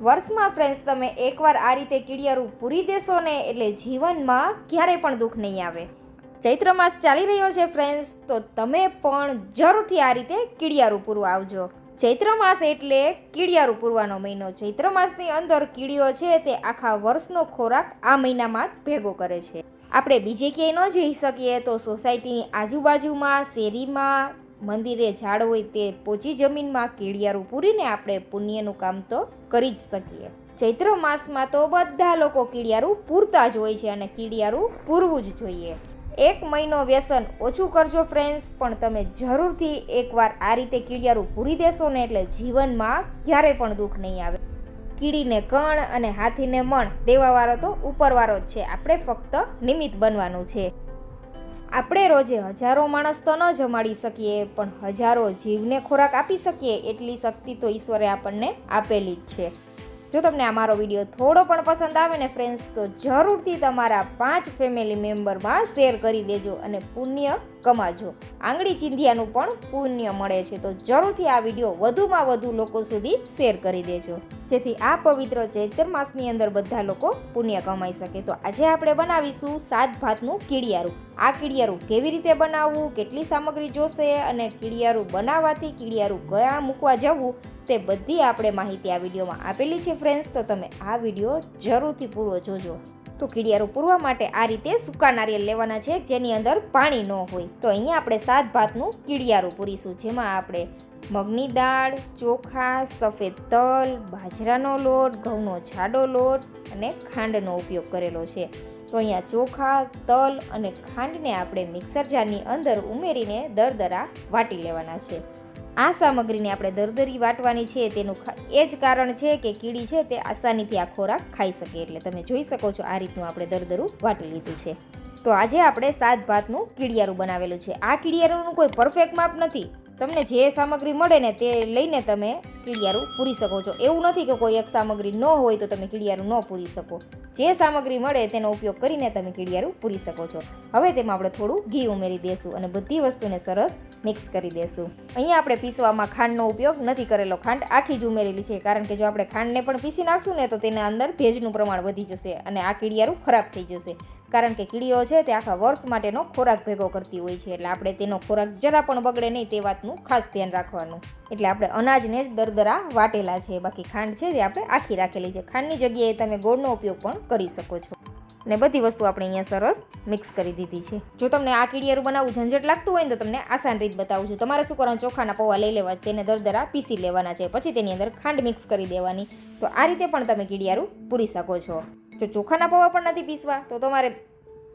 વર્ષમાં ફ્રેન્ડ્સ તમે એકવાર આ રીતે કીડિયારું પૂરી દેશો ને એટલે જીવનમાં ક્યારેય પણ દુઃખ નહીં આવે. ચૈત્ર માસ ચાલી રહ્યો છે ફ્રેન્ડ્સ તો તમે પણ જરૂરથી આ રીતે કીડિયારું પૂરું આવજો. ચૈત્ર માસ એટલે કીડિયારું પૂરવાનો મહિનો. ચૈત્ર માસની અંદર કીડીઓ છે તે આખા વર્ષનો ખોરાક આ મહિનામાં ભેગો કરે છે. આપણે બીજે ક્યાંય ન જઈ શકીએ તો સોસાયટીની આજુબાજુમાં, શેરીમાં મંદિરે ઝાડ હોય તે પોચી જમીનમાં કીડિયારું પૂરીને આપણે પુણ્યનું કામ તો કરી જ શકીએ. ચૈત્ર માસમાં તો બધા લોકો કીડિયારું પૂરતા જ હોય છે અને કીડિયારું પૂરવું જ જોઈએ. એક મહિનો વ્યસન ઓછું કરજો ફ્રેન્ડ્સ પણ તમે જરૂરથી એકવાર આ રીતે કીડિયારું પૂરી દેશો ને એટલે જીવનમાં ક્યારે પણ દુઃખ નહીં આવે. કીડીને કણ અને હાથીને મણ, દેવાવાળો તો ઉપરવાળો જ છે. આપણે ફક્ત નિમિત્ત બનવાનું છે. આપણે રોજે હજારો માણસ તો ન જમાડી શકીએ, પણ હજારો જીવને ખોરાક આપી શકીએ એટલી શક્તિ તો ઈશ્વરે આપણને આપેલી જ છે. જો તમને આ મારો વીડિયો થોડો પણ પસંદ આવે ને ફ્રેન્ડ્સ તો જરૂરથી તમારા પાંચ ફેમિલી મેમ્બરમાં શેર કરી દેજો અને પુણ્ય કમાજો આંગળી ચિંધિયાનું પણ પુણ્ય મળે છે. તો જરૂરથી આ વીડિયો વધુમાં વધુ લોકો સુધી શેર કરી દેજો. જેથી આ પવિત્ર ચૈત્ર માસની અંદર બધા લોકો પુણ્ય કમાઈ શકે. તો આજે આપણે બનાવીશું સાત ભાતનું કીડિયારું. આ કીડિયારું કેવી રીતે બનાવવું, કેટલી સામગ્રી જોશે અને કીડિયારું બનાવવાથી કીડિયારું કયા મૂકવા જવું, તે બધી આપણે માહિતી આ વિડીયોમાં આપેલી છે ફ્રેન્ડ્સ તો તમે આ વીડિયો જરૂરથી પૂરો જોજો. તો કીડિયારું પૂરવા માટે આ રીતે સૂકા નારિયેલ લેવાના છે, જેની અંદર પાણી ન હોય. તો અહીંયા આપણે સાત ભાતનું કીડિયારું પૂરીશું, જેમાં આપણે મગની દાળ, ચોખા, સફેદ તલ, બાજરાનો લોટ, ઘઉંનો જાડો લોટ અને ખાંડનો ઉપયોગ કરેલો છે. તો અહીંયા ચોખા, તલ અને ખાંડને આપણે મિક્સર જારની અંદર ઉમેરીને દરદરા વાટી લેવાના છે. આ સામગ્રીને આપણે દરદરી વાટવાની છે, તેનું એ જ કારણ છે કે કીડી છે તે આસાનીથી આ ખોરાક ખાઈ શકે. એટલે તમે જોઈ શકો છો આ રીતનું આપણે દરદરું વાટી લીધું છે. તો આજે આપણે સાત ભાતનું કીડિયારું બનાવેલું છે. આ કીડિયારુંનું કોઈ પરફેક્ટ માપ નથી. તમને જે સામગ્રી મળે ને તે લઈને તમે કીડિયારું પૂરી શકો છો. એવું નથી કે કોઈ એક સામગ્રી ન હોય તો તમે કીડિયારું ન પૂરી શકો. જે સામગ્રી મળે તેનો ઉપયોગ કરીને તમે કીડિયારું પૂરી શકો છો. હવે તેમાં આપણે થોડું ઘી ઉમેરી દેશું અને બધી વસ્તુને સરસ મિક્સ કરી દેશું. અહીંયા આપણે પીસવામાં ખાંડનો ઉપયોગ નથી કરેલો. ખાંડ આખી જ ઉમેરેલી છે, કારણ કે જો આપણે ખાંડને પણ પીસી નાખશું ને તો તેના અંદર ભેજનું પ્રમાણ વધી જશે અને આ કીડિયારું ખરાબ થઈ જશે. કારણ કે કીડીઓ છે તે આખા વર્ષ માટેનો ખોરાક ભેગો કરતી હોય છે. એટલે આપણે તેનો ખોરાક જરા પણ બગડે નહીં તે વાતનું ખાસ ધ્યાન રાખવાનું. એટલે આપણે અનાજને જ દરદરા વાટેલા છે. બાકી ખાંડ છે તે આપણે આખી રાખેલી છે. ખાંડની જગ્યાએ તમે ગોળનો ઉપયોગ પણ કરી શકો છો. અને બધી વસ્તુ આપણે અહીંયા સરસ મિક્સ કરી દીધી છે. જો તમને આ કીડિયારું બનાવવું ઝંઝટ લાગતું હોય ને તો તમને આસાન રીત બતાવું છું. તમારે શું કરવાનું? ચોખાના પૌવા લઈ લેવા. તેને દરદરા પીસી લેવાના છે. પછી તેની અંદર ખાંડ મિક્સ કરી દેવાની. તો આ રીતે પણ તમે કીડિયારું પૂરી શકો છો. જો ચોખાના પૌવા પણ નથી પીસવા તો તમારે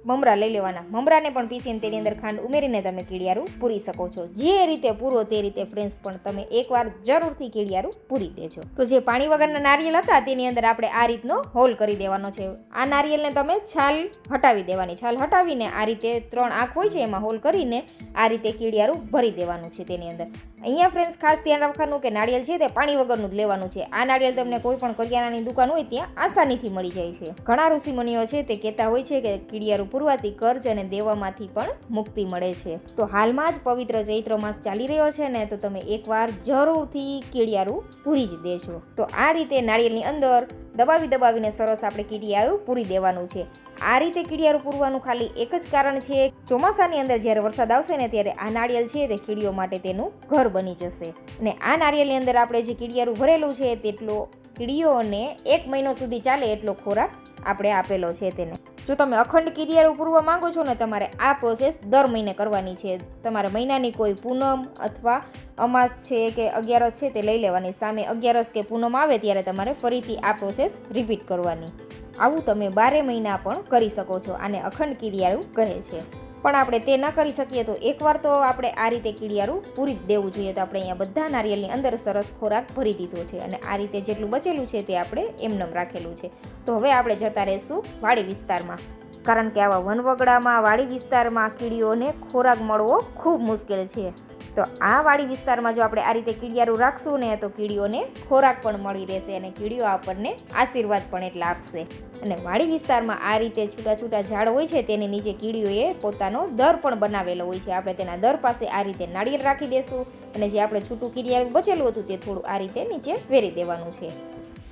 મમરા લઈ લેવાના. મમરાને પણ પીસીને તેની અંદર ખાંડ ઉમેરીને તમે કીડિયારું પૂરી શકો છો. જે રીતે પૂરો તે રીતે ફ્રેન્ડ્સ પણ તમે એકવાર જરૂરથી કીડિયારું પૂરી દેજો. તો જે પાણી વગરના નારિયેલ હતા, તેની અંદર આપણે આ રીતનો હોલ કરી દેવાનો છે. આ નારિયેલને તમે છાલ હટાવી દેવાની. છાલ હટાવીને આ રીતે ત્રણ આંખ હોય છે, એમાં હોલ કરીને આ રીતે કીડિયારું ભરી દેવાનું છે તેની અંદર. અહીંયા ફ્રેન્ડ્સ ખાસ ધ્યાન રાખવાનું કે નારિયેલ છે તે પાણી વગરનું જ લેવાનું છે. આ નારિયેલ તમને કોઈ પણ કરિયાણાની દુકાન હોય, ત્યાં આસાનીથી મળી જાય છે. ઘણા ઋષિમુનિઓ છે તે કહેતા હોય છે કે કીડિયારું પૂરવાથી કર્જ અને દેવામાંથી પણ મુક્તિ મળે છે. તો હાલમાં જ પવિત્ર ચૈત્ર માસ ચાલી રહ્યો છે ને, તો તમે એકવાર જરૂરથી કીડિયારું પૂરી જ દેજો. તો આ રીતે નાળિયેરની અંદર દબાવી દબાવીને સરસ આપણે કીડિયારું પૂરી દેવાનું છે. આ રીતે કીડિયારું પૂરવાનું ખાલી એક જ કારણ છે, ચોમાસાની અંદર જ્યારે વરસાદ આવશે ને, ત્યારે આ નાળિયેર છે તે કીડીઓ માટે તેનું ઘર બની જશે. અને આ નાળિયેરની અંદર આપણે જે કીડિયારું ભરેલું છે, તેટલો કીડીઓને એક મહિનો સુધી ચાલે એટલો ખોરાક આપણે આપેલો છે તેને. જો તમે અખંડ કીડિયારું પૂરવા માંગો છો ને, તમારે આ પ્રોસેસ દર મહિને કરવાની છે. તમારે મહિનાની કોઈ પૂનમ અથવા અમાસ છે કે અગિયારસ છે તે લઈ લેવાની. સામે અગિયારસ કે પૂનમ આવે ત્યારે તમારે ફરીથી આ પ્રોસેસ રિપીટ કરવાની. આવું તમે બારે મહિના પણ કરી શકો છો. આને અખંડ કિરિયાળું કહે છે. પણ આપણે તે ન કરી શકીએ તો એકવાર તો આપણે આ રીતે કીડિયારું પૂરી જ દેવું જોઈએ. તો આપણે અહીંયા બધા નારિયેલની અંદર સરસ ખોરાક ભરી દીધો છે અને આ રીતે જેટલું બચેલું છે તે આપણે એમનેમ રાખેલું છે. તો હવે આપણે જતા રહીશું વાડી વિસ્તારમાં. કારણ કે આવા વનવગડામાં, વાડી વિસ્તારમાં કીડીઓને ખોરાક મળવો ખૂબ મુશ્કેલ છે. તો આ વાડી વિસ્તારમાં જો આપણે આ રીતે કીડિયારું રાખશું ને, તો કીડીઓને ખોરાક પણ મળી રહેશે અને કીડીઓ આપણને આશીર્વાદ પણ એટલા આપશે. અને વાડી વિસ્તારમાં આ રીતે છૂટા છૂટા ઝાડ હોય છે, તેની નીચે કીડીઓએ પોતાનો દર પણ બનાવેલો હોય છે. આપણે તેના દર પાસે આ રીતે નાળિયેર રાખી દેશું અને જે આપણે છૂટું કીડિયારું બચેલું હતું તે થોડું આ રીતે નીચે વેરી દેવાનું છે.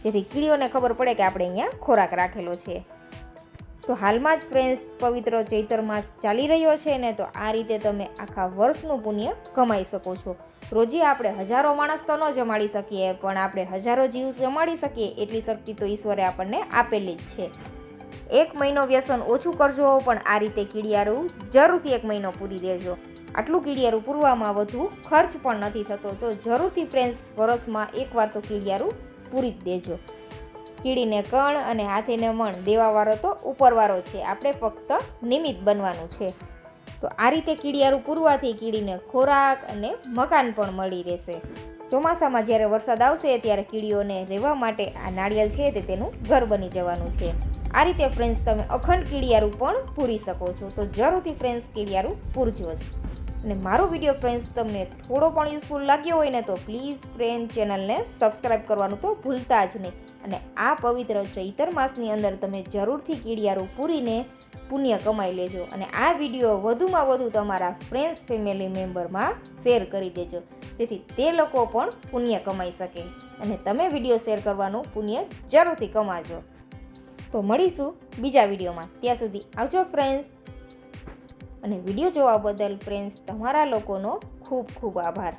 જેથી કીડીઓને ખબર પડે કે આપણે અહીંયા ખોરાક રાખેલો છે. તો હાલમાં જ ફ્રેન્ડ્સ પવિત્ર ચૈતર માસ ચાલી રહ્યો છે ને તો આ રીતે તમે આખા વર્ષનું પુણ્ય કમાઈ શકો છો. રોજે આપણે હજારો માણસ તો ન જમાડી શકીએ, પણ આપણે હજારો જીવ જમાડી શકીએ એટલી શક્તિ તો ઈશ્વરે આપણને આપેલી જ છે. એક મહિનો વ્યસન ઓછું કરજો, પણ આ રીતે કીડિયારું જરૂરથી એક મહિનો પૂરી દેજો. આટલું કીડિયારું પૂરવામાં વધુ ખર્ચ પણ નથી થતો, તો જરૂરથી ફ્રેન્ડ્સ વરસમાં એકવાર તો કીડિયારું પૂરી જ દેજો. કીડીને કણ અને હાથીને મણ દેવાવાળો તો ઉપરવાળો છે. આપણે ફક્ત નિમિત્ત બનવાનું છે. તો આ રીતે કીડિયારું પૂરવાથી કીડીને ખોરાક અને મકાન પણ મળી રહેશે. ચોમાસામાં જ્યારે વરસાદ આવશે ત્યારે કીડીઓને રહેવા માટે આ નાળિયેર છે તે તેનું ઘર બની જવાનું છે. આ રીતે ફ્રેન્ડ્સ તમે અખંડ કીડિયારું પણ પૂરી શકો છો. તો જરૂરથી ફ્રેન્ડ્સ કીડિયારું પૂરજો જ. અને મારો વીડિયો ફ્રેન્ડ્સ તમને થોડો પણ યુઝફુલ લાગ્યો હોય ને તો પ્લીઝ ફ્રેન્ડ ચેનલને સબસ્ક્રાઈબ કરવાનું તો ભૂલતા જ નહીં. અને આ પવિત્ર ચૈતર માસની અંદર તમે જરૂરથી કીડિયારું પૂરીને પુણ્ય કમાઈ લેજો અને આ વીડિયો વધુમાં વધુ તમારા ફ્રેન્ડ્સ ફેમિલી મેમ્બરમાં શેર કરી દેજો. જેથી તે લોકો પણ પુણ્ય કમાઈ શકે અને તમે વીડિયો શેર કરવાનું પુણ્ય જરૂરથી કમાજો. તો મળીશું બીજા વિડીયોમાં ત્યાં સુધી આવજો ફ્રેન્ડ્સ અને વીડિયો જોવા બદલ ફ્રેન્ડ્સ તમારા લોકોનો ખૂબ ખૂબ આભાર.